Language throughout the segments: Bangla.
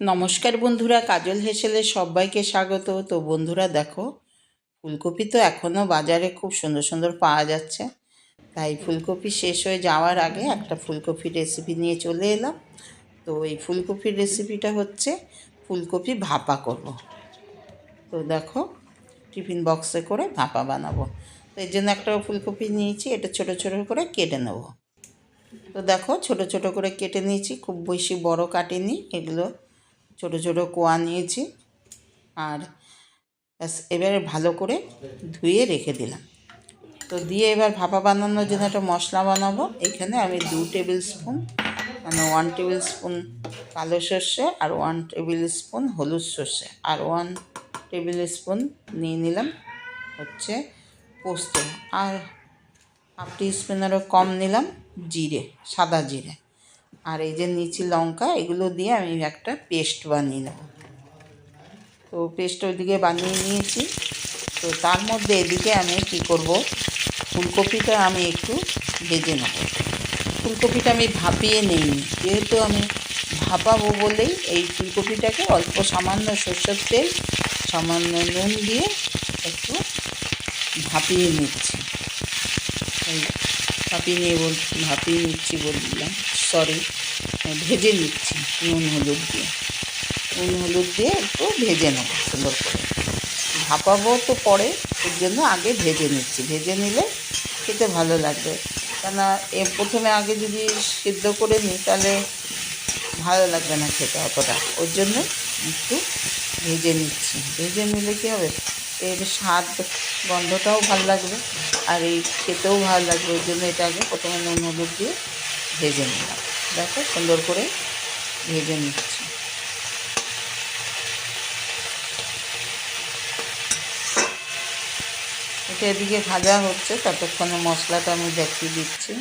নমস্কার বন্ধুরা, কাজল হেসেলে সবাইকে স্বাগত। তো বন্ধুরা, দেখো, ফুলকপি তো এখনও বাজারে খুব সুন্দর সুন্দর পাওয়া যাচ্ছে। তাই ফুলকপি শেষ হয়ে যাওয়ার আগে একটা ফুলকপির রেসিপি নিয়ে চলে এলাম। তো এই ফুলকপির রেসিপিটা হচ্ছে ফুলকপি ভাপা করব। তো দেখো, টিফিন বক্সে করে ভাপা বানাবো। তো এর জন্য একটা ফুলকপি নিয়েছি, এটা ছোট ছোট করে কেটে নেব। তো দেখো, ছোট ছোট করে কেটে নিয়েছি, খুব বেশি বড় কাটিনি, এগুলো ছোট ছোট কোয়া নিয়েছি আর ব্যাস, এবারে ভালো করে ধুয়ে রেখে দিলাম। তো দিয়ে এবার ভাপা বানানোর জন্য একটা মশলা বানাবো। এখানে আমি দু টেবিল স্পুন মানে ওয়ান টেবিল স্পুন কালো সর্ষে আর ওয়ান টেবিল স্পুন হলুদ সর্ষে। আর ওয়ান টেবিল স্পুন নিয়ে নিলাম হচ্ছে পোস্ত। আর হাফ টি স্পুনেরও কম নিলাম জিরে, সাদা জিরে। আর এই যে নিচি লঙ্কা, এগুলো দিয়ে আমি একটা পেস্ট বানিয়ে নেব। তো পেস্ট ওইদিকে বানিয়ে নিয়েছি। তো তার মধ্যে এদিকে আমি কী করব, ফুলকপিটা আমি একটু ভেজে নেব। ফুলকপিটা আমি ভাপিয়ে নিইনি। যেহেতু আমি ভাপাবো বলেই এই ফুলকপিটাকে অল্প সামান্য সর্ষের তেল, সামান্য নুন দিয়ে একটু ভাপিয়ে নিচ্ছি। ভাপিয়ে নিয়ে বল, ভাপিয়ে নিচ্ছি বললাম সরি ভেজে নিচ্ছি নুন, হলুদ দিয়ে। নুন, হলুদ দিয়ে একটু ভেজে নেব সুন্দর করে। ভাপাবো তো পরে, এর জন্য আগে ভেজে নিচ্ছি। ভেজে নিলে খেতে ভালো লাগবে। কেন এ প্রথমে আগে যদি সিদ্ধ করে নিই, তাহলে ভালো লাগবে না খেতে অতটা। ওর জন্য একটু ভেজে নিচ্ছি। ভেজে নিলে কী হবে? এর স্বাদ গন্ধটাও ভালো লাগবে আর এই খেতেও ভালো লাগবে, ওই জন্য এটাকে প্রথমে নুন হলুদ দিয়ে ভেজে নিলাম। দেখো সুন্দর করে ভেজে নিচ্ছি। এটা এদিকে ভাজা হচ্ছে, ততক্ষণে মশলাটা আমি দেখিয়ে দিচ্ছি।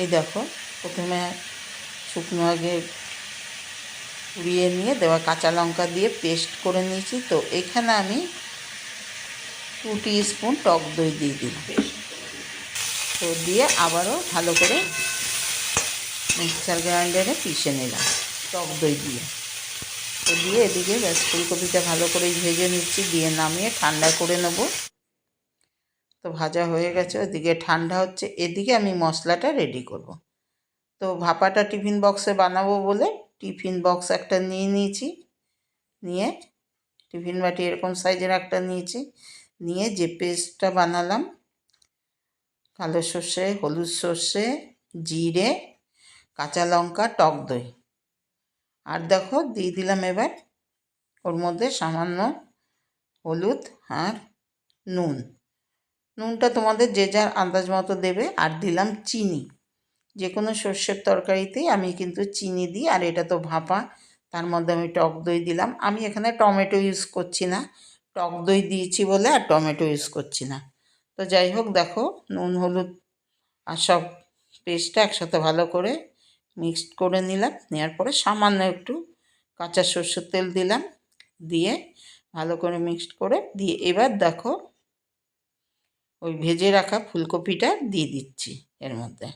এই দেখো, প্রথমে শুকনো আগে পুড়িয়ে নিয়ে দেওয়া কাঁচা লঙ্কা দিয়ে পেস্ট করে নিয়েছি। তো এখানে আমি টু স্পুন টক দই দিয়ে দিলাম। তো দিয়ে আবারও ভালো করে মিক্সার গ্রাইন্ডারে পিষে নিলাম টক দই দিয়ে। তো দিয়ে এদিকে ব্যাস ফুলকপিটা ভালো করে ভেজে নিচ্ছি, দিয়ে নামিয়ে ঠান্ডা করে নেব। তো ভাজা হয়ে গেছে, ওদিকে ঠান্ডা হচ্ছে, এদিকে আমি মশলাটা রেডি করব। তো ভাপাটা টিফিন বক্সে বানাবো বলে টিফিন বক্স একটা নিয়ে নিয়েছি, নিয়ে টিফিন বাটি এরকম সাইজের একটা নিয়েছি। নিয়ে যে পেস্টটা বানালাম, কালো সর্ষে, হলুদ সর্ষে, জিরে, কাঁচা লঙ্কা, টক দই। আর দেখো, দিয়ে দিলাম এবার ওর মধ্যে সামান্য হলুদ আর নুন। নুনটা তোমাদের যে যার আন্দাজ মতো দেবে। আর দিলাম চিনি। যে কোনো সর্ষের তরকারিতেই আমি কিন্তু চিনি দিই। আর এটা তো ভাপা, তার মধ্যে আমি টক দই দিলাম। আমি এখানে টমেটো ইউজ করছি না। টক দই দিয়েছি বলে আর টমেটো ইউজ করছি না। তো যাই হোক, দেখো নুন, হলুদ আর সব পেস্টটা একসাথে ভালো করে মিক্সড করে নিলাম। নেওয়ার পরে সামান্য একটু কাঁচা সর্ষের তেল দিলাম দিয়ে ভালো করে মিক্সড করে দিয়ে এবার দেখো ওই ভেজে রাখা ফুলকপিটা দিয়ে দিচ্ছি এর মধ্যে।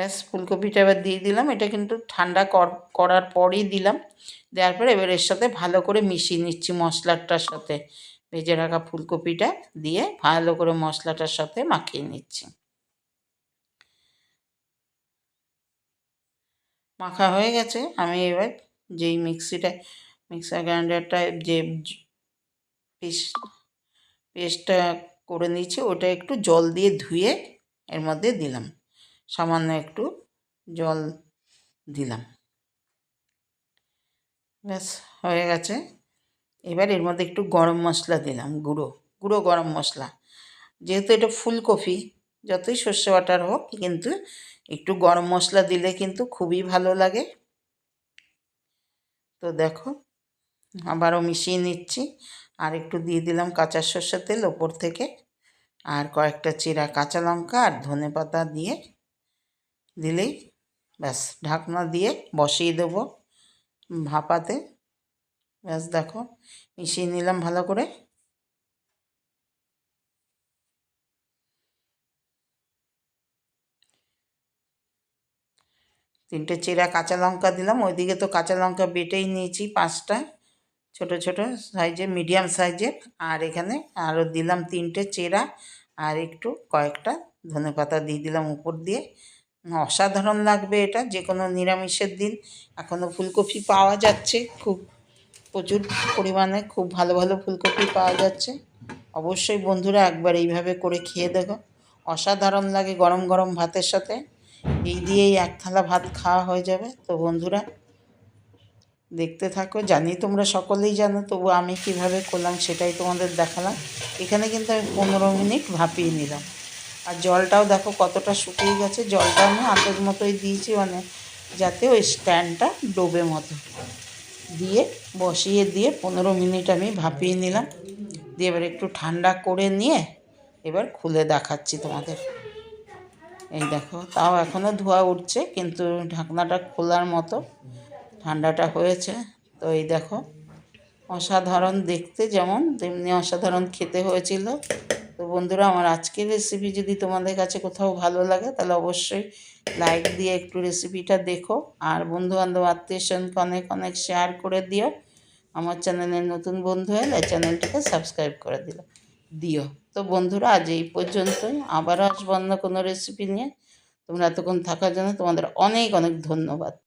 ব্যাস, ফুলকপিটা এবার দিয়ে দিলাম। এটা কিন্তু ঠান্ডা করার পরেই দিলাম। দেওয়ার পরে এবার এর সাথে ভালো করে মিশিয়ে নিচ্ছি মশলাটার সাথে। ভেজে রাখা ফুলকপিটা দিয়ে ভালো করে মশলাটার সাথে মাখিয়ে নিচ্ছি। মাখা হয়ে গেছে। আমি এবার যেই মিক্সিটা, মিক্সার গ্রাইন্ডারটা যে পেস্ট, পেস্টটা করে নিয়েছি ওটা একটু জল দিয়ে ধুয়ে এর মধ্যে দিলাম। সামান্য একটু জল দিলাম। ব্যাস, হয়ে গেছে। এবার এর মধ্যে একটু গরম মশলা দিলাম, গুঁড়ো গুঁড়ো গরম মশলা। যেহেতু এটা ফুলকপি, যতই সর্ষে বাটার হোক, কিন্তু একটু গরম মশলা দিলে কিন্তু খুবই ভালো লাগে। তো দেখো, আবারও মিশিয়ে নিচ্ছি। আর একটু দিয়ে দিলাম কাঁচা সর্ষের তেল ওপর থেকে। আর কয়েকটা চিরা কাঁচা লঙ্কা আর ধনে পাতা দিয়ে দিলেই ব্যাস, ঢাকনা দিয়ে বসিয়ে দেবো ভাপাতে। ব্যাস, দেখো, মিশিয়ে নিলাম ভালো করে। তিনটে চেরা কাঁচা লঙ্কা দিলাম, ওইদিকে তো কাঁচা লঙ্কা বেটেই নিয়েছি পাঁচটা, ছোট ছোট সাইজে, মিডিয়াম সাইজের আর এখানে আরও দিলাম তিনটে চেরা, আর একটু কয়েকটা ধনে পাতা দিয়ে দিলাম উপর দিয়ে। অসাধারণ লাগবে এটা যে কোনো নিরামিষের দিন। এখনও ফুলকপি পাওয়া যাচ্ছে খুব, প্রচুর পরিমাণে, খুব ভালো ভালো ফুলকপি পাওয়া যাচ্ছে। অবশ্যই বন্ধুরা একবার এইভাবে করে খেয়ে দেখো। অসাধারণ লাগে গরম গরম ভাতের সাথে। এই দিয়েই এক থালা ভাত খাওয়া হয়ে যাবে। তো বন্ধুরা, দেখতে থাকো, জানি তোমরা সকলেই জানো, তবু আমি কীভাবে করলাম সেটাই তোমাদের দেখালাম। এখানে কিন্তু আমি পনেরো মিনিট ভাপিয়ে নিলাম। আর জলটাও দেখো কতটা শুকিয়ে গেছে জলটা আমি আতর মতোই দিয়েছি মানে যাতে ওই স্ট্যান্ডটা ডোবে মতো। দিয়ে বসিয়ে দিয়ে পনেরো মিনিট আমি ভাপিয়ে নিলাম। দিয়ে এবার একটু ঠান্ডা করে নিয়ে এবার খুলে দেখাচ্ছি তোমাদের। এই দেখো, তাও এখনও ধোয়া উঠছে, কিন্তু ঢাকনাটা খোলার মতো ঠান্ডাটা হয়েছে। তো এই দেখো, অসাধারণ দেখতে যেমন, তেমনি অসাধারণ খেতে হয়েছিল। তো বন্ধুরা, আমার আজকের রেসিপি যদি তোমাদের কাছে কোথাও ভালো লাগে, তাহলে অবশ্যই লাইক দিয়ে একটু রেসিপিটা দেখো। আর বন্ধু বান্ধব আত্মীয় স্বজনকে অনেক অনেক শেয়ার করে দিও। আমার চ্যানেলের নতুন বন্ধু হলে চ্যানেলটিকে সাবস্ক্রাইব করে দিল, দিও। তো বন্ধুরা, আজ এই পর্যন্তই। আবারও আসব অন্য কোনো রেসিপি নিয়ে। তোমরা এতক্ষণ থাকার জন্য তোমাদের অনেক অনেক ধন্যবাদ।